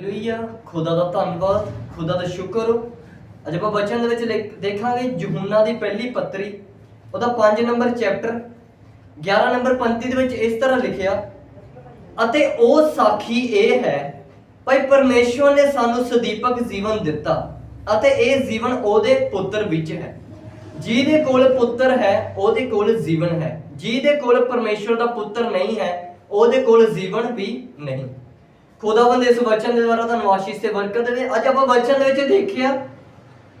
Hallelujah ਖੁਦਾ ਦਾ ਧੰਨਵਾਦ, ਖੁਦਾ ਦਾ ਸ਼ੁਕਰ। ਹੋ ਅੱਜ ਆਪਾਂ ਬਚਨ ਦੇ ਵਿੱਚ ਲਿਖ- ਦੇਖਾਂਗੇ ਯਹੂਨਾ ਦੀ ਪਹਿਲੀ ਪੱਤਰੀ। ਉਹਦਾ 5 ਨੰਬਰ ਚੈਪਟਰ 11 ਨੰਬਰ ਪੰਕਤੀ ਦੇ ਵਿੱਚ ਇਸ ਤਰ੍ਹਾਂ ਲਿਖਿਆ, ਅਤੇ ਉਹ ਸਾਖੀ ਇਹ ਹੈ, ਭਾਈ ਪਰਮੇਸ਼ਵਰ ਨੇ ਸਾਨੂੰ ਸਦੀਪਕ ਜੀਵਨ ਦਿੱਤਾ, ਅਤੇ ਇਹ ਜੀਵਨ ਉਹਦੇ ਪੁੱਤਰ ਵਿੱਚ ਹੈ। ਜਿਹਦੇ ਕੋਲ ਪੁੱਤਰ ਹੈ, ਉਹਦੇ ਕੋਲ ਜੀਵਨ ਹੈ। ਜਿਹਦੇ ਕੋਲ ਪਰਮੇਸ਼ਵਰ ਦਾ ਪੁੱਤਰ ਨਹੀਂ ਹੈ, ਉਹਦੇ ਕੋਲ ਜੀਵਨ ਵੀ ਨਹੀਂ। ਖੁਦਾਵੰਦ ਇਸ ਵਚਨ ਦੇ ਦੁਆਰਾ ਤੁਹਾਨੂੰ ਆਸ਼ੀਸ਼ ਤੇ ਬਰਕਤ ਦੇਵੇ। ਅੱਜ ਆਪਾਂ ਵਚਨ ਦੇ ਵਿੱਚ ਦੇਖਿਆ।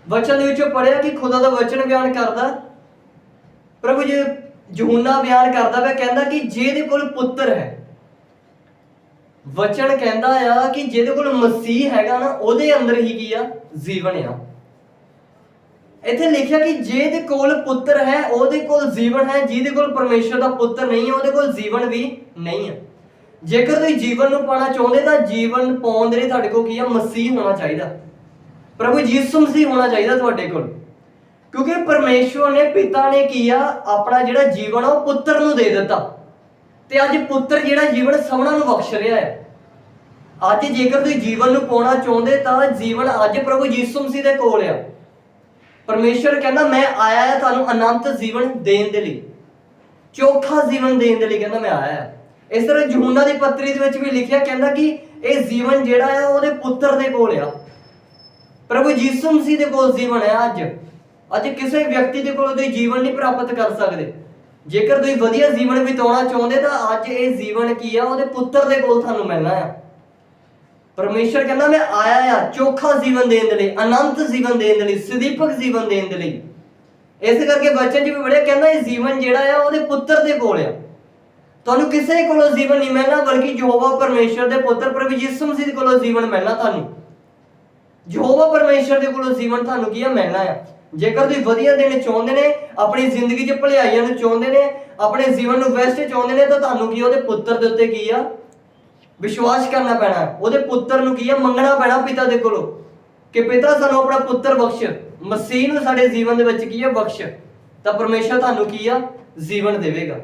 ਵਚਨ ਦੇ ਵਿੱਚੋਂ ਪੜਿਆ ਕਿ ਖੁਦਾ ਦਾ ਵਚਨ ਬਿਆਨ ਕਰਦਾ। ਪ੍ਰਭੂ ਜੀ ਯਹੂਨਾ ਬਿਆਨ ਕਰਦਾ ਪਿਆ, ਕਹਿੰਦਾ ਕਿ ਜਿਹਦੇ ਕੋਲ ਪੁੱਤਰ ਹੈ। ਵਚਨ ਕਹਿੰਦਾ ਆ ਕਿ ਜਿਹਦੇ ਕੋਲ ਮਸੀਹ ਹੈਗਾ ਨਾ, ਉਹਦੇ ਅੰਦਰ ਹੀ ਕੀ ਆ? ਜੀਵਨ ਆ। ਇੱਥੇ ਲਿਖਿਆ ਕਿ ਜਿਹਦੇ ਕੋਲ ਪੁੱਤਰ ਹੈ, ਉਹਦੇ ਕੋਲ ਜੀਵਨ ਹੈ, ਜਿਹਦੇ ਕੋਲ ਪਰਮੇਸ਼ਰ ਦਾ ਪੁੱਤਰ ਨਹੀਂ ਹੈ, ਉਹਦੇ ਕੋਲ ਜੀਵਨ ਵੀ ਨਹੀਂ ਹੈ। ਜੇਕਰ ਤੁਸੀਂ ਜੀਵਨ ਨੂੰ ਪਾਣਾ ਚਾਹੁੰਦੇ ਤਾਂ ਜੀਵਨ ਪਾਉਣ ਦੇ ਲਈ ਤੁਹਾਡੇ ਕੋਲ ਕੀ ਆ? ਮਸੀਹ ਹੋਣਾ ਚਾਹੀਦਾ। ਪ੍ਰਭੂ ਯਿਸੂ ਮਸੀਹ ਹੋਣਾ ਚਾਹੀਦਾ ਤੁਹਾਡੇ ਕੋਲ। ਕਿਉਂਕਿ ਪਰਮੇਸ਼ਵਰ ਨੇ, ਪਿਤਾ ਨੇ ਕੀ ਆ? ਆਪਣਾ ਜਿਹੜਾ ਜੀਵਨ ਆ, ਉਹ ਪੁੱਤਰ ਨੂੰ ਦੇ ਦਿੱਤਾ। ਤੇ ਅੱਜ ਪੁੱਤਰ ਜਿਹੜਾ ਜੀਵਨ ਸਭਨਾਂ ਨੂੰ ਬਖਸ਼ ਰਿਹਾ ਹੈ। ਅੱਜ ਜੇਕਰ ਤੁਸੀਂ ਜੀਵਨ ਨੂੰ ਪਾਉਣਾ ਚਾਹੁੰਦੇ ਤਾਂ ਜੀਵਨ ਅੱਜ ਪ੍ਰਭੂ ਯਿਸੂ ਮਸੀਹ ਦੇ ਕੋਲ ਆ। ਪਰਮੇਸ਼ਰ ਕਹਿੰਦਾ, ਮੈਂ ਆਇਆ ਹਾਂ ਤੁਹਾਨੂੰ ਅਨੰਤ ਜੀਵਨ ਦੇਣ ਦੇ ਲਈ। ਚੋਖਾ ਜੀਵਨ ਦੇਣ ਦੇ ਲਈ ਕਹਿੰਦਾ, ਮੈਂ ਆਇਆ ਹਾਂ। ਇਸ ਤਰ੍ਹਾਂ ਯਹੂਨਾ ਦੀ ਪੱਤਰੀ ਦੇ ਵਿੱਚ ਵੀ ਲਿਖਿਆ, ਕਹਿੰਦਾ ਕਿ ਇਹ ਜੀਵਨ ਜਿਹੜਾ ਆ, ਉਹਦੇ ਪੁੱਤਰ ਦੇ ਕੋਲ ਆ। ਪ੍ਰਭੂ ਯਿਸੂ ਮਸੀਹ ਦੇ ਕੋਲ ਜੀਵਨ ਹੈ ਅੱਜ। ਅੱਜ ਕਿਸੇ ਵਿਅਕਤੀ ਦੇ ਕੋਲ ਤੁਸੀਂ ਜੀਵਨ ਨਹੀਂ ਪ੍ਰਾਪਤ ਕਰ ਸਕਦੇ। ਜੇਕਰ ਤੁਸੀਂ ਵਧੀਆ ਜੀਵਨ ਬਿਤਾਉਣਾ ਚਾਹੁੰਦੇ, ਤਾਂ ਅੱਜ ਇਹ ਜੀਵਨ ਕੀ ਆ? ਉਹਦੇ ਪੁੱਤਰ ਦੇ ਕੋਲ ਤੁਹਾਨੂੰ ਮਿਲਣਾ ਆ। ਪਰਮੇਸ਼ਰ ਕਹਿੰਦਾ, ਮੈਂ ਆਇਆ ਆ ਚੋਖਾ ਜੀਵਨ ਦੇਣ ਦੇ ਲਈ, ਅਨੰਤ ਜੀਵਨ ਦੇਣ ਦੇ ਲਈ, ਸਦੀਪਕ ਜੀਵਨ ਦੇਣ ਦੇ ਲਈ। ਇਸ ਕਰਕੇ ਬਚਨ ਜੀ ਵੀ ਬੜਿਆ ਕਹਿੰਦਾ ਇਹ ਜੀਵਨ ਜਿਹੜਾ ਆ, ਉਹਦੇ ਪੁੱਤਰ ਦੇ ਕੋਲ ਆ। ਤੁਹਾਨੂੰ ਕਿਸੇ ਕੋਲੋਂ ਜੀਵਨ ਨਹੀਂ ਮਿਲਣਾ, ਬਲਕਿ ਯਹੋਵਾ ਪਰਮੇਸ਼ਰ ਦੇ ਪੁੱਤਰ ਪ੍ਰਭੂ ਯਿਸੂ ਮਸੀਹ ਕੋਲੋਂ ਜੀਵਨ ਮਿਲਣਾ ਤੁਹਾਨੂੰ। ਯਹੋਵਾ ਪਰਮੇਸ਼ਰ ਦੇ ਕੋਲੋਂ ਜੀਵਨ ਤੁਹਾਨੂੰ ਕੀ ਆ? ਮਿਲਣਾ ਆ। ਜੇਕਰ ਤੁਸੀਂ ਵਧੀਆ ਦਿਨ ਚਾਹੁੰਦੇ ਨੇ, ਆਪਣੀ ਜ਼ਿੰਦਗੀ 'ਚ ਭਲਾਈਆਂ ਨੂੰ ਚਾਹੁੰਦੇ ਨੇ, ਆਪਣੇ ਜੀਵਨ ਨੂੰ ਬੈਸਟ ਚਾਹੁੰਦੇ ਨੇ, ਤਾਂ ਤੁਹਾਨੂੰ ਕੀ ਉਹਦੇ ਪੁੱਤਰ ਦੇ ਉੱਤੇ ਕੀ ਆ? ਵਿਸ਼ਵਾਸ ਕਰਨਾ ਪੈਣਾ। ਉਹਦੇ ਪੁੱਤਰ ਨੂੰ ਕੀ ਆ? ਮੰਗਣਾ ਪੈਣਾ ਪਿਤਾ ਦੇ ਕੋਲੋਂ। ਕਿ ਪਿਤਾ, ਸਾਨੂੰ ਆਪਣਾ ਪੁੱਤਰ ਬਖਸ਼। ਮਸੀਹ ਨੂੰ ਸਾਡੇ ਜੀਵਨ ਦੇ ਵਿੱਚ ਕੀ ਆ? ਬਖਸ਼। ਤਾਂ ਪਰਮੇਸ਼ਰ ਤੁਹਾਨੂੰ ਕੀ ਆ? ਜੀਵਨ ਦੇਵੇਗਾ।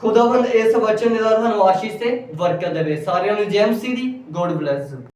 ਖੁਦਾਵੰਦ ਇਸ ਵਚਨ ਦਾ ਨਾਲ ਤੁਹਾਨੂੰ ਆਸ਼ੀਸ਼ ਤੇ ਬਰਕਤ ਦੇਵੇ। ਸਾਰਿਆਂ ਨੂੰ ਜੈ ਦੀ ਗੋਡ ਬlesਸ